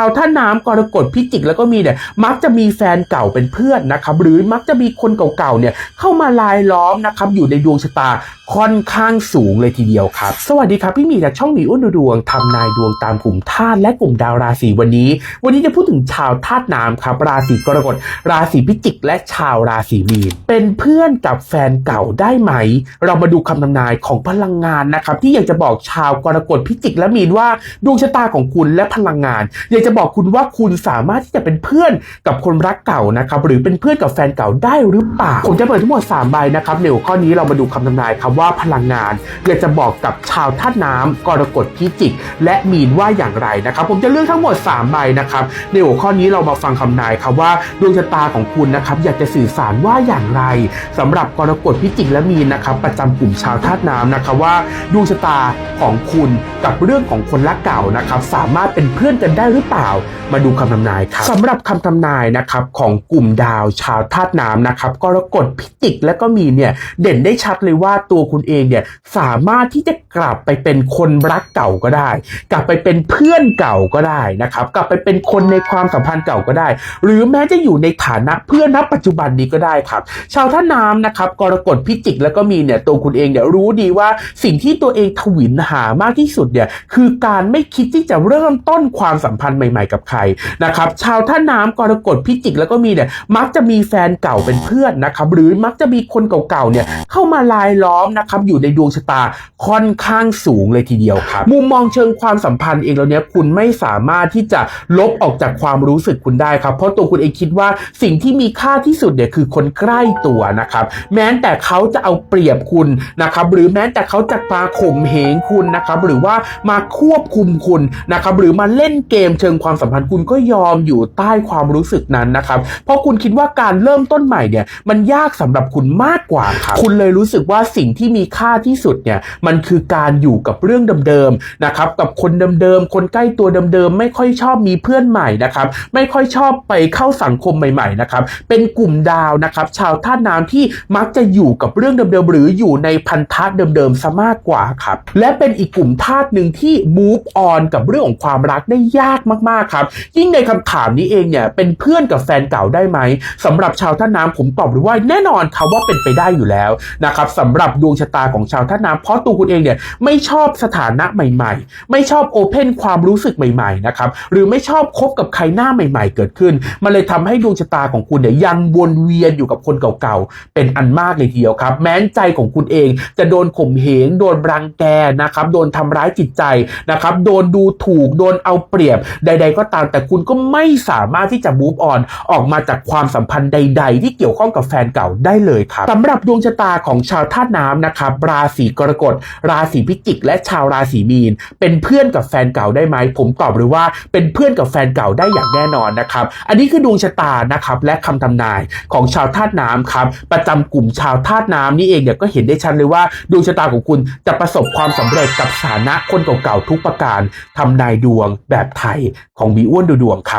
าวท่าน้ำกรกฎพิจิกแล้วก็มีเนี่ยมักจะมีแฟนเก่าเป็นเพื่อนนะครับหรือมักจะมีคนเก่าๆเนี่ยเข้ามาลายล้อมนะครับอยู่ในดวงชะตาค่อนข้างสูงเลยทีเดียวครับ สวัสดีครับพี่มีจากช่องมีอ้วนดวงทำนายดวงตามกลุ่มธาตุและกลุ่มดาวราศีวันนี้ วันนี้จะพูดถึงชาวธาตุน้ำครับ ราศีกรกฎราศีพิจิก และชาวราศีมีนเป็นเพื่อนกับแฟนเก่าได้ไหม เรามาดูคำทำนายของพลังงานนะครับที่อยากจะบอกชาวกรกฎพิจิกและมีนว่าดวงชะตาของคุณและพลังงานอยากจะบอกคุณว่าคุณสามารถที่จะเป็นเพื่อนกับคนรักเก่านะครับหรือเป็นเพื่อนกับแฟนเก่าได้หรือเปล่าผมจะเปิดทั้งหมด3ใบนะครับในหัวข้อนี้เรามาดูคำทำนายครับว่าพลังงานอยากจะบอกกับชาวธาตุน้ำกรกฎพิจิก และมีนว่าอย่างไรนะครับ ผมจะเลือกทั้งหมด3ใบนะครับในหัวข้อนี้เรามาฟังคำนายครับว่าดวงชะตาของคุณนะครับอยากจะสื่อสารว่าอย่างไรสำหรับกรกฎพิจิกและมีนนะครับประจำกลุ่มชาวธาตุน้ำนะครับว่าดวงชะตาของคุณกับเรื่องของคนรักเก่านะครับสามารถเป็นเพื่อนกันได้หรือเปล่า มาดูคำทำนายครับสำหรับคำทำนายนะครับของกลุ่มดาวชาวธาตุน้ำนะครับกรกฎพิจิกและก็มีเนี่ยเด่นได้ชัดเลยว่าตัวคุณเองเนี่ยสามารถที่จะกลับไปเป็นคนรักเก่าก็ได้ กลับไปเป็นเพื่อนเก่าก็ได้นะครับ กลับไปเป็นคนในความสัมพันธ์เก่าก็ได้ หรือแม้จะอยู่ในฐานะเพื่อนณปัจจุบันนี้ก็ได้ครับ ชาวท่าน้ำนะครับกรกฎพิจิกแล้วก็มีเนี่ยตัวคุณเองเนี่ยรู้ดีว่าสิ่งที่ตัวเองทวินหามากที่สุดเนี่ยคือการไม่คิดที่จะเริ่มต้นความสัมพันธ์ใหม่ ๆ กับใครนะครับชาวท่าน้ำกรกฎพิจิกแล้วก็มีเนี่ยมักจะมีแฟนเก่าเป็นเพื่อนนะครับหรือมักจะมีคนเก่าๆเนี่ยเข้ามาลายล้อมนะครับอยู่ในดวงชะตาค่อนข้างสูงเลยทีเดียวครับมุมมองเชิงความสัมพันธ์เองแล้วเนี่ยคุณไม่สามารถที่จะลบออกจากความรู้สึกคุณได้ครับ เพราะตัวคุณเองคิดว่าสิ่งที่มีค่าที่สุดเนี่ยคือคนใกล้ตัวนะครับ แม้แต่เขาจะเอาเปรียบคุณนะครับ หรือแม้แต่เขาจะมาข่มเหงคุณนะครับ หรือว่ามาควบคุมคุณนะครับ หรือมาเล่นเกมเชิงงความสัมพันธ์คุณก็ยอมอยู่ใต้ความรู้สึกนั้นนะครับ เพราะคุณคิดว่าการเริ่มต้นใหม่เนี่ยมันยากสำหรับคุณมากกว่าครับคุณเลยรู้สึกว่าสิ่งที่มีค่าที่สุดเนี่ยมันคือการอยู่กับเรื่องเดิมๆนะครับกับคนเดิมๆคนใกล้ตัวเดิมๆไม่ค่อยชอบมีเพื่อนใหม่นะครับไม่ค่อยชอบไปเข้าสังคมใหม่ๆนะครับเป็นกลุ่มดาวนะครับชาวธาตุน้ำที่มักจะอยู่กับเรื่องเดิมๆหรืออยู่ในพันธะเดิมๆซะมากกว่าครับและเป็นอีกกลุ่มธาตุหนึ่งที่ move on กับเรื่องของความรักได้ยากมากๆครับ ยิ่งในคำถามนี้เองเนี่ยเป็นเพื่อนกับแฟนเก่าได้ไหมสำหรับชาวท่าน้ำผมตอบเลยว่าแน่นอนครับว่าเป็นไปได้อยู่แล้วนะครับสำหรับดวงชะตาของชาวท่าน้ำเพราะตัวคุณเองเนี่ยไม่ชอบสถานะใหม่ ๆ ไม่ชอบโอเพนความรู้สึกใหม่ๆนะครับหรือไม่ชอบคบกับใครหน้าใหม่ ๆ เกิดขึ้น มันเลยทำให้ดวงชะตาของคุณเนี่ยยังวนเวียนอยู่กับคนเก่าๆเป็นอันมากเลยทีเดียวครับ แม้นใจของคุณเองจะโดนข่มเหงโดนรังแกนะครับโดนทำร้ายจิตใจนะครับโดนดูถูกโดนเอาเปรียบด ๆ ก็ตาม แต่คุณก็ไม่สามารถที่จะ move on ออกมาจากความสัมพันธ์ใด ๆ ที่เกี่ยวข้องกับแฟนเก่าได้เลยครับสำหรับดวงชะตาของชาวธาตุน้ำนะครับราศีกรกฎ ราศีพิจิก และชาวราศีมีน เป็นเพื่อนกับแฟนเก่าได้ไหมผมตอบเลยว่าเป็นเพื่อนกับแฟนเก่าได้อย่างแน่นอนนะครับ อันนี้คือดวงชะตานะครับและคำทำนายของชาวธาตุน้ำครับประจำกลุ่มชาวธาตุน้ำนี่เองเนี่ยก็เห็นได้ชัดเลยว่าดวงชะตาของคุณจะประสบความสำเร็จกับสถานะคนเก่าๆทุกประการทำนายดวงแบบไทยของบีอ้วนดูดวงครับ